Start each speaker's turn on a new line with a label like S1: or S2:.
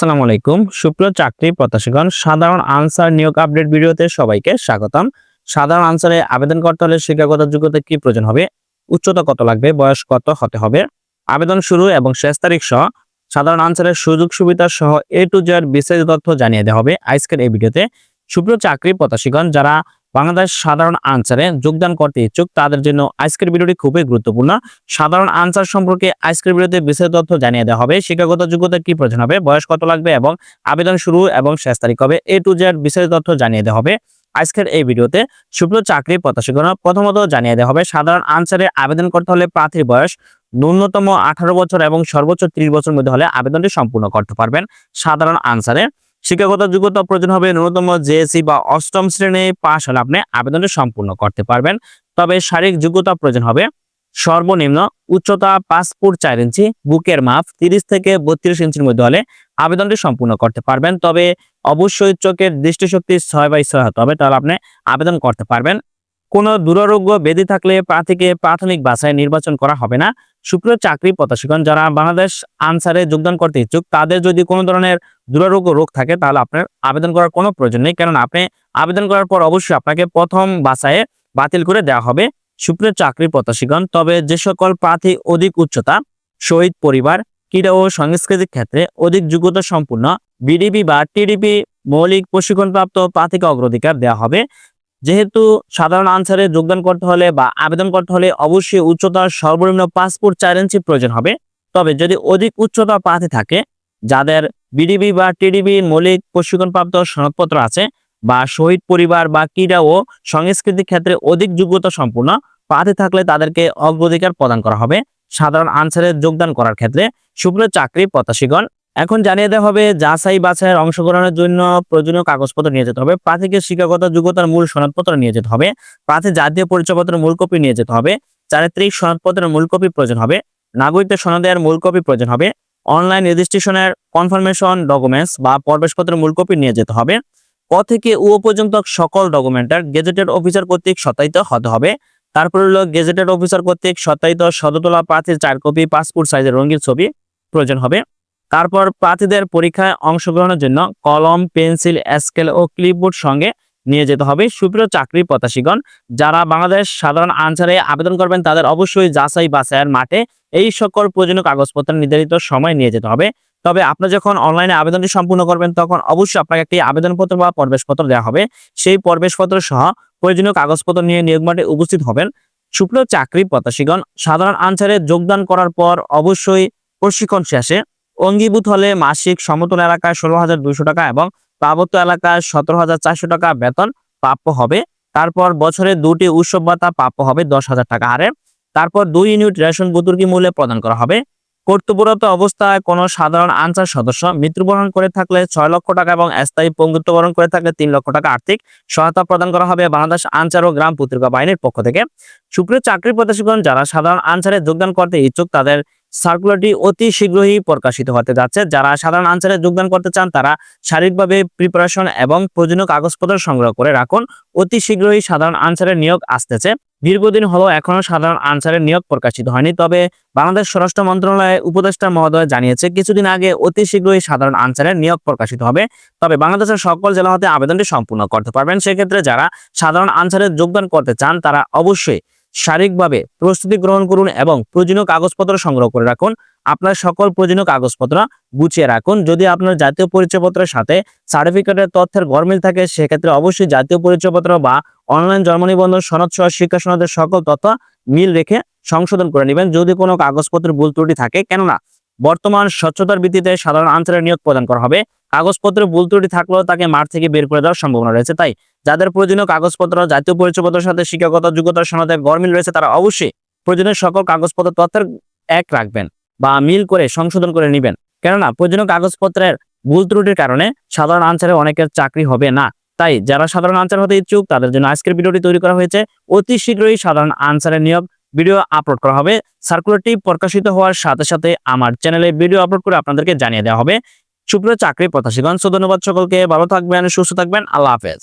S1: আসসালামু আলাইকুম। সুপ্রিয় চাকরি প্রত্যাশীগণ, সাধারণ আনসার নিয়োগ আপডেট ভিডিওতে সবাইকে স্বাগতম। সাধারণ আনসারে আবেদন করতে হলে শিক্ষাগত যোগ্যতা কি প্রয়োজন হবে? উচ্চতা কত লাগবে? বয়স কত হতে হবে? আবেদন শুরু এবং শেষ তারিখ সহ সাধারণ আনসারের সুযোগ সুবিধা সহ এ টু জেড বিস্তারিত তথ্য জানিয়ে দেওয়া হবে আজকের এই ভিডিওতে। সুপ্রিয় চাকরি প্রত্যাশীগণ, যারা বাংলাদেশ সাধারণ আনসারে যোগদান করতে ইচ্ছুক, তাদের জন্য আজকের ভিডিওটি খুবই গুরুত্বপূর্ণ। সাধারণ আনসার সম্পর্কে আজকের ভিডিওতে বিস্তারিত তথ্য জানিয়ে দেওয়া হবে। শিক্ষাগত যোগ্যতা কি প্রয়োজন হবে, বয়স কত লাগবে এবং আবেদন শুরু এবং শেষ তারিখ হবে এ টু জেড বিস্তারিত তথ্য জানিয়ে দেওয়া হবে আজকের এই ভিডিওতে। সুপ্রিয় চাকরি প্রত্যাশীগণ, প্রথমত জানিয়ে দেওয়া হবে, সাধারণ আনসারে আবেদন করতে হলে প্রার্থীর বয়স ন্যূনতম আঠারো বছর এবং সর্বোচ্চ ত্রিশ বছর মধ্যে হলে আবেদনটি সম্পূর্ণ করতে পারবেন সাধারণ আনসারে। শিক্ষাগত যোগ্যতা প্রয়োজন হবে ন্যূনতম জেএসি বা অষ্টম শ্রেণি পাশ হলে আপনি আবেদনটি সম্পূর্ণ করতে পারবেন। তবে শারীরিক যোগ্যতা প্রয়োজন হবে সর্বনিম্ন উচ্চতা পাঁচ ফুট চার ইঞ্চি, বুকের মাপ তিরিশ থেকে বত্রিশ ইঞ্চির মধ্যে হলে আবেদনটি সম্পূর্ণ করতে পারবেন। তবে অবশ্যই চোখের দৃষ্টিশক্তি ছয় বাই ছয় হতে হবে, তাহলে আপনি আবেদন করতে পারবেন। কোনো দুরারোগ্য ব্যাধি থাকলে প্রার্থীকে প্রাথমিক বাছাই নির্বাচন করা হবে না। সুপ্রিয় চাকরি প্রত্যাশীগণ, যারা বাংলাদেশ আনসারে যোগদান করতে ইচ্ছুক, তাদের যদি কোনো ধরনের দুরারোগ্য রোগ থাকে, তাহলে আপনার আবেদন করার কোনো প্রয়োজন নেই। কারণ আপনি আবেদন করার পর অবশ্যই আপনাকে প্রথম বাছাইয়ে বাতিল করে দেওয়া হবে। সুপ্রিয় চাকরি প্রত্যাশীগণ, তবে যে সকল প্রার্থী অধিক উচ্চতা, শহীদ পরিবার, ক্রীড়া ও সাংস্কৃতিক ক্ষেত্রে অধিক যোগ্যতা সম্পূর্ণ বিডিপি বা টিডিপি মৌলিক প্রশিক্ষণপ্রাপ্ত প্রার্থীকে অগ্রাধিকার দেওয়া হবে। যেহেতু সাধারণ আনসারে যোগদান করতে হলে বা আবেদন করতে হলে অবশ্যই উচ্চতার সর্বনিম্ন পাসপোর্ট চার ইঞ্চি প্রয়োজন হবে। তবে যদি অধিক উচ্চতা প্রার্থী থাকে, যাদের বিডিবি বা টিডিবি মৌলিক প্রশিক্ষণপ্রাপ্ত সনদপত্র আছে বা শহীদ পরিবার বা ক্রীড়া ও সংস্কৃতির ক্ষেত্রে অধিক যোগ্যতা সম্পূর্ণ প্রার্থী থাকলে তাদেরকে অগ্রাধিকার প্রদান করা হবে। সাধারণ আনসারে যোগদান করার ক্ষেত্রে সুপ্রিয় চাকরি প্রত্যাশীগণ এখন জানিয়ে দেওয়া হবে, যাচাই বাছাইয়ের অংশগ্রহণের জন্য প্রয়োজনীয় কাগজপত্র নিয়ে যেতে হবে প্রার্থীকে শিক্ষাগত যোগ্যতার মূল সনদপত্র নিয়ে যেতে হবে প্রার্থী জাতীয় পরিচয়পত্রের মূল কপি নিয়ে যেতে হবে, চারিত্রিক সনদপত্রের মূল কপি প্রয়োজন হবে, নাগরিকদের সনদের মূল কপি প্রয়োজন হবে, অনলাইন রেজিস্ট্রেশনের কনফার্মেশন ডকুমেন্টস বা প্রবেশপত্রের মূল কপি নিয়ে যেতে হবে, ক থেকে উ পর্যন্ত সকল ডকুমেন্টের গেজেটেড অফিসার কর্তৃক সত্যায়িত হতে হবে, তারপরে হলো গেজেটেড অফিসার কর্তৃক সত্যায়িত সদতলা প্রার্থীর চার কপি, পাসপোর্ট সাইজের রঙিন ছবি প্রয়োজন হবে। তারপর প্রার্থীদের পরীক্ষায় অংশগ্রহণের জন্য কলম, পেন্সিল, স্কেল ও ক্লিপবোর্ড সঙ্গে নিয়ে যেতে হবে সুপ্রিয় চাকরি প্রত্যাশীগণ। যারা বাংলাদেশ সাধারণ আনসারে আবেদন করবেন, তাদের অবশ্যই যাচাই বাছাইয়ের মাঠে এই সকল প্রয়োজনীয় কাগজপত্র নির্ধারিত সময় নিয়ে যেতে হবে। তবে আপনি যখন অনলাইনে আবেদনটি সম্পূর্ণ করবেন, তখন অবশ্যই আপনাকে একটি আবেদনপত্র বা প্রবেশপত্র দেওয়া হবে। সেই প্রবেশপত্র সহ প্রয়োজনীয় কাগজপত্র নিয়ে নিয়োগ মাঠে উপস্থিত হবেন সুপ্রিয় চাকরি প্রত্যাশীগণ। সাধারণ আনসারে যোগদান করার পর অবশ্যই প্রশিক্ষণ শেষে অঙ্গীভূত হলে মাসিক সমতল এলাকায় ষোলো হাজার দুইশো টাকা এবং পার্বত্য এলাকায় সতেরো হাজার চারশো টাকা বেতন প্রাপ্য হবে। তারপর বছরে দুটি উৎসব ভাতা প্রাপ্য হবে দশ হাজার টাকা হারে। তারপর দুই ইউনিট রেশন বুতুর্কি মূল্যে প্রদান করা হবে। কর্তব্যরত অবস্থায় কোনো সাধারণ আনসার সদস্য মৃত্যুবরণ করে থাকলে ছয় লক্ষ টাকা এবং স্থায়ী পঙ্গুত্ববরণ করে থাকলে তিন লক্ষ টাকা আর্থিক সহায়তা প্রদান করা হবে বাংলাদেশ আনসার ও গ্রাম পত্রিকা বাহিনীর পক্ষ থেকে। সুপ্রিয় চাকরি প্রত্যাশীগণ, যারা সাধারণ আনসারে যোগদান করতে ইচ্ছুক, তাদের সার্কুলারটি অতি শীঘ্রই প্রকাশিত হতে যাচ্ছে। যারা সাধারণ আনসারে যোগদান করতে চান, তারা শারীরিকভাবে প্রিপারেশন এবং প্রয়োজনীয় কাগজপত্র সংগ্রহ করে রাখুন। অতি শীঘ্রই সাধারণ আনসারের নিয়োগ আসতেছে। দীর্ঘদিন হলো এখনও সাধারণ আনসারের নিয়োগ প্রকাশিত হয়নি, তবে বাংলাদেশ স্বরাষ্ট্র মন্ত্রণালয়ের উপদেষ্টা মহোদয় জানিয়েছে, কিছুদিন আগে অতি শীঘ্রই সাধারণ আনসারের নিয়োগ প্রকাশিত হবে। তবে বাংলাদেশের সকল জেলা হতে আবেদনটি সম্পূর্ণ করতে পারবেন। সেক্ষেত্রে যারা সাধারণ আনসারে যোগদান করতে চান, তারা অবশ্যই শারীরিকভাবে প্রস্তুতি গ্রহণ করুন এবং প্রয়োজনীয় কাগজপত্র সংগ্রহ করে রাখুন। আপনার সকল প্রয়োজনীয় কাগজপত্র গুছিয়ে রাখুন। যদি আপনার জাতীয় পরিচয়পত্রের সাথে সার্টিফিকেটের তথ্যের গরমিল থাকে, সেক্ষেত্রে অবশ্যই জাতীয় পরিচয়পত্র বা অনলাইন জন্ম নিবন্ধন, সনদ সহ শিক্ষা সনদের সকল তথ্য মিল রেখে সংশোধন করে নেবেন। যদি কোনো কাগজপত্রের ভুল ত্রুটি থাকে, কেননা বর্তমান স্বচ্ছতার ভিত্তিতে সাধারণ আনসারের নিয়োগ প্রদান করা হবে কাগজপত্রে ভুল ত্রুটি থাকলেও তাকে মাঠ থেকে বের করে দেওয়ার সম্ভাবনা রয়েছে। তাই যাদের প্রয়োজনীয় কাগজপত্র, জাতীয় পরিচয়পত্রের সাথে শিক্ষাগত যোগ্যতার সনদে গরমিল রয়েছে, তারা অবশ্যই প্রয়োজনীয় সকল কাগজপত্র তথ্যের এক রাখবেন বা মিল করে সংশোধন করে নেবেন। কেননা, প্রয়োজনীয় কাগজপত্রের ভুল ত্রুটির কারণে সাধারণ আনসারে অনেকের চাকরি হবে না। তাই যারা সাধারণ আনসার হতে ইচ্ছুক, তাদের জন্য আজকের ভিডিওটি তৈরি করা হয়েছে। অতি শীঘ্রই সাধারণ আনসারের নিয়োগ ভিডিও আপলোড করা হবে। সার্কুলারটি প্রকাশিত হওয়ার সাথে সাথে আমার চ্যানেলে ভিডিও আপলোড করে আপনাদেরকে জানিয়ে দেওয়া হবে। সুপ্রিয় চাকরি প্রত্যাশীগণ ধন্যবাদ সকলকে। ভালো থাকবেন, সুস্থ থাকবেন। আল্লাহ হাফেজ।